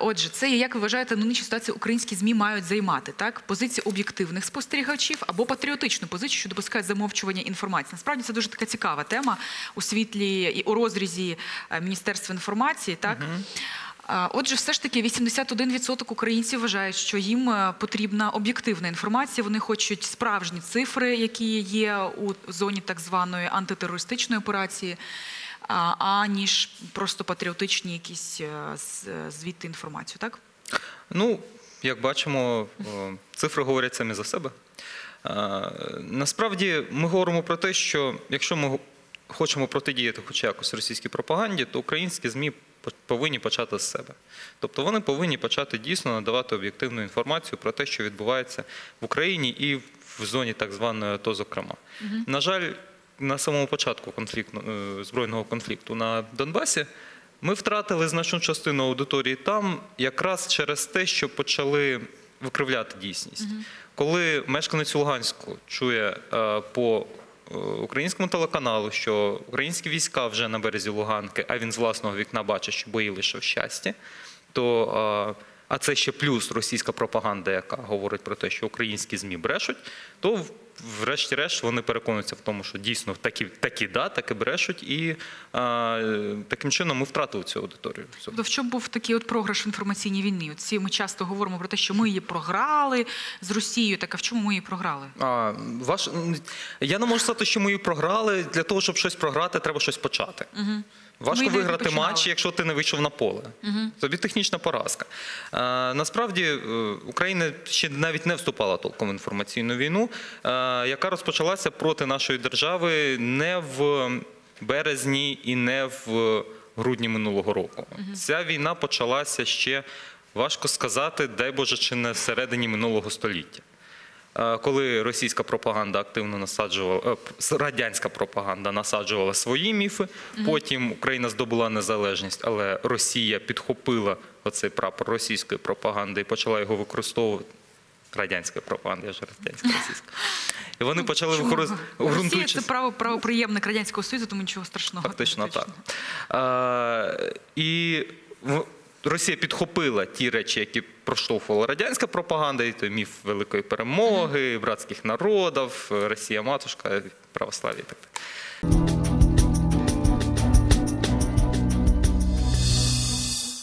Отже, це є, як ви вважаєте, нинішня ситуація українські змі мають займати так позицію об'єктивних спостерігачів або патріотичну позицію, що допускає замовчування інформації. Насправді це дуже така цікава тема у світлі і у розрізі е, Міністерства інформації. Так А, Отже, все ж таки 81% українців вважають, що їм е, потрібна об'єктивна інформація. Вони хочуть справжні цифри, які є у зоні так званої антитерористичної операції, аніж просто патріотичні якісь е, е, звідти інформацію. Так Ну, як бачимо, е, цифри говорять самі за себе. Насправді ми говоримо про те, що якщо ми хочемо протидіяти хоч якось російській пропаганді, то українські ЗМІ по- повинні почати з себе. Тобто вони повинні почати дійсно надавати об'єктивну інформацію про те, що відбувається в Україні і в зоні так званої АТО, зокрема. На жаль, на самому початку конфлікту, е, збройного конфлікту на Донбасі ми втратили значну частину аудиторії там якраз через те, що почали викривляти дійсність. Коли мешканець Луганську чує е, по е, українському телеканалу, що українські війська вже на березі Луганки, а він з власного вікна бачить, що бої лише в щасті, то е, а це ще плюс російська пропаганда, яка говорить про те, що українські ЗМІ брешуть, то врешті-решт вони переконуються в тому, що дійсно такі, такі да, таки брешуть, і е, таким чином ми втратили цю аудиторію. тобто, в чому був такий от програш в інформаційній війні? От ми часто говоримо про те, що ми її програли з Росією. Так а в чому ми її програли? А, ваш... Я не можу сказати, що ми її програли. Для того, щоб щось програти, треба щось почати. Угу. Важко Ми виграти матч, якщо ти не вийшов на поле. Тобі технічна поразка. Е, насправді е, Україна ще навіть не вступала толком в інформаційну війну, яка розпочалася проти нашої держави не в березні і не в грудні минулого року. Ця війна почалася ще важко сказати, дай Боже, чи не всередині минулого століття. Е, коли російська пропаганда активно насаджувала, е, радянська пропаганда насаджувала свої міфи, потім Україна здобула незалежність, але Росія підхопила оцей прапор російської пропаганди і почала його використовувати. Радянської пропаганди, я ж радянська російська. І вони почали Чому? використовувати Росія це право правоприємник радянського союзу, тому нічого страшного. Фактично так. Е, і Росія підхопила ті речі, які проштовхувала радянська пропаганда, і той міф великої перемоги, братських народів, Росія матушка, православ'я і так далі.